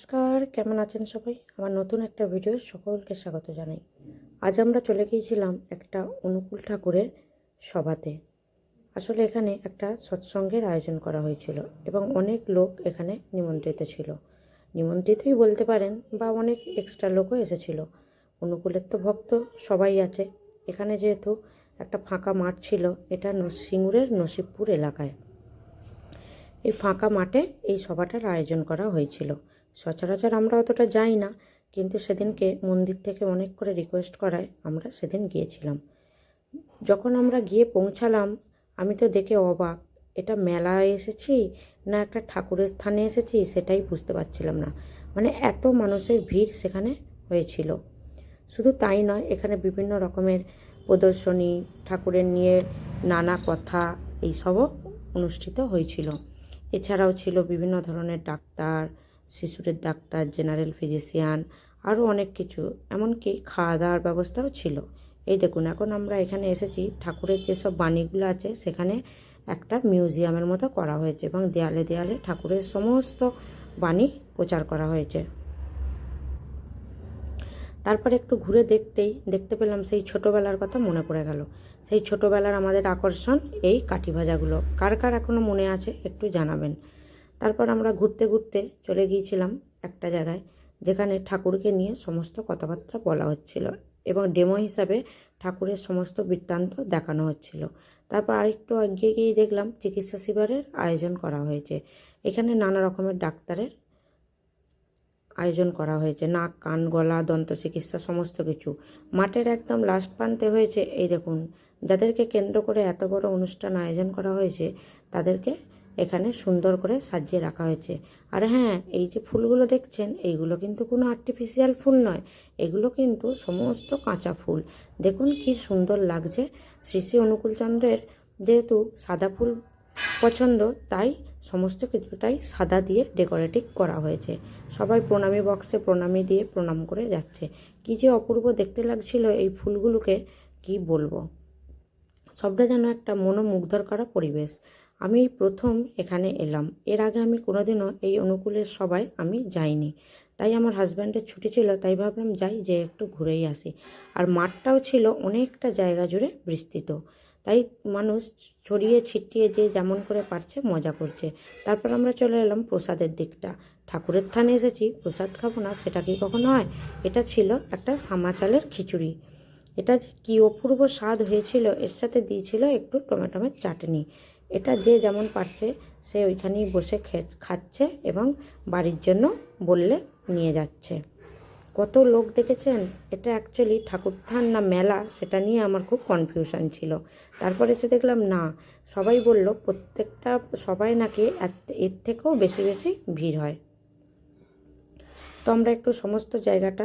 নমস্কার, কেমন আছেন সবাই? আমার নতুন একটা ভিডিও সকলকে স্বাগত জানাই। আজ আমরা চলে গিয়েছিলাম একটা অনুকূল ঠাকুরের সভাতে। আসলে এখানে একটা সৎসঙ্গের আয়োজন করা হয়েছিল এবং অনেক লোক এখানে নিমন্ত্রিত ছিল। নিমন্ত্রিতই বলতে পারেন বা অনেক এক্সট্রা লোকও এসেছিল। অনুকূলের তো ভক্ত সবাই আছে। এখানে যেহেতু একটা ফাঁকা মাঠ ছিল, এটা সিঙ্গুরের নসিবপুর এলাকায়। এই ফাঁকা মাঠে এই সভাটার আয়োজন করা হয়েছিল। সচরাচর আমরা অতটা যাই না, কিন্তু সেদিনকে মন্দির থেকে অনেক করে রিকোয়েস্ট করায় আমরা সেদিন গিয়েছিলাম। যখন আমরা গিয়ে পৌঁছালাম, আমি তো দেখে অবাক, এটা মেলায় এসেছি না একটা ঠাকুরের স্থানে এসেছি সেটাই বুঝতে পারছিলাম না। মানে এত মানুষের ভিড় সেখানে হয়েছিল। শুধু তাই নয়, এখানে বিভিন্ন রকমের প্রদর্শনী, ঠাকুরের নিয়ে নানা কথা, এইসবও অনুষ্ঠিত হয়েছিল। এছাড়াও ছিল বিভিন্ন ধরনের ডাক্তার শিশুরের ডাক্তার জেনারেল ফিজিশিয়ান আরও অনেক কিছু। এমনকি খাওয়া দাওয়ার ব্যবস্থাও ছিল। এই দেখুন, এখন আমরা এখানে এসেছি। ঠাকুরের যেসব বাণীগুলো আছে, সেখানে একটা মিউজিয়ামের মতো করা হয়েছে এবং দেয়ালে দেয়ালে ঠাকুরের সমস্ত বাণী প্রচার করা হয়েছে। তারপর একটু ঘুরে দেখতেই দেখতে পেলাম সেই ছোটোবেলার কথা মনে পড়ে গেল। সেই ছোটোবেলার আমাদের আকর্ষণ এই কাঠি ভাজাগুলো। কার কার এখনও মনে আছে একটু জানাবেন। তারপর আমরা ঘুরতে ঘুরতে চলে গিয়েছিলাম একটা জায়গায়, যেখানে ঠাকুরকে নিয়ে সমস্ত কথাবার্তা বলা হচ্ছিল এবং ডেমো হিসাবে ঠাকুরের সমস্ত বৃত্তান্ত দেখানো হচ্ছিল। তারপর আরেকটু এগিয়ে গিয়ে দেখলাম চিকিৎসা শিবিরের আয়োজন করা হয়েছে। এখানে নানা রকমের ডাক্তারের আয়োজন করা হয়েছে। নাক, কান, গলা, দন্ত চিকিৎসা, সমস্ত কিছু। মাঠের একদম লাস্ট প্রান্তে হয়েছে, এই দেখুন, যাদেরকে কেন্দ্র করে এত বড় অনুষ্ঠান আয়োজন করা হয়েছে, তাদেরকে এখানে সুন্দর করে সাজিয়ে রাখা হয়েছে। আর হ্যাঁ এই যে ফুলগুলো দেখছেন, এইগুলো কিন্তু কোনো আর্টিফিশিয়াল ফুল নয়। এগুলো কিন্তু সমস্ত কাঁচা ফুল। দেখুন কি সুন্দর লাগছে। শ্রী শ্রী অনুকূলচন্দ্রের যেহেতু সাদা ফুল পছন্দ, তাই সমস্ত কিছুটাই সাদা দিয়ে ডেকোরেটিভ করা হয়েছে। সবাই প্রণামী বক্সে প্রণামী দিয়ে প্রণাম করে যাচ্ছে। কি যে অপূর্ব দেখতে লাগছিল এই ফুলগুলোকে, কি বলব? সবটা যেন একটা মনোমুগ্ধর করা পরিবেশ। আমি প্রথম এখানে এলাম। এর আগে আমি কোনোদিনও এই অনুকূলের সবাই আমি যাইনি। তাই আমার হাজব্যান্ডের ছুটি ছিল, তাই ভাবলাম যাই, যে একটু ঘুরেই আসি। আর মাঠটাও ছিল অনেকটা জায়গা জুড়ে বিস্তৃত। তাই মানুষ ছড়িয়ে ছিটিয়ে যে যেমন করে পারছে মজা করছে। তারপর আমরা চলে এলাম প্রসাদের দিকটা। ঠাকুরের থানে এসেছি, প্রসাদ খাব না, সেটা কি কখনো হয়? এটা ছিল একটা সামাচালের খিচুড়ি। এটা যে কী অপূর্ব স্বাদ হয়েছিল, এর সাথে দিয়েছিল একটু টমেটোমের চাটনি। এটা যে যেমন পারছে, সে ওইখানেই বসে খাচ্ছে এবং বাড়ির জন্য বললে নিয়ে যাচ্ছে। কত লোক দেখেছেন? এটা অ্যাকচুয়ালি ঠাকুরথান না মেলা, সেটা নিয়ে আমার খুব কনফিউশন ছিল। তারপরে এসে দেখলাম, না, সবাই বলল প্রত্যেকটা সবাই নাকি এর থেকেও বেশি বেশি ভিড় হয়। তো আমরা একটু সমস্ত জায়গাটা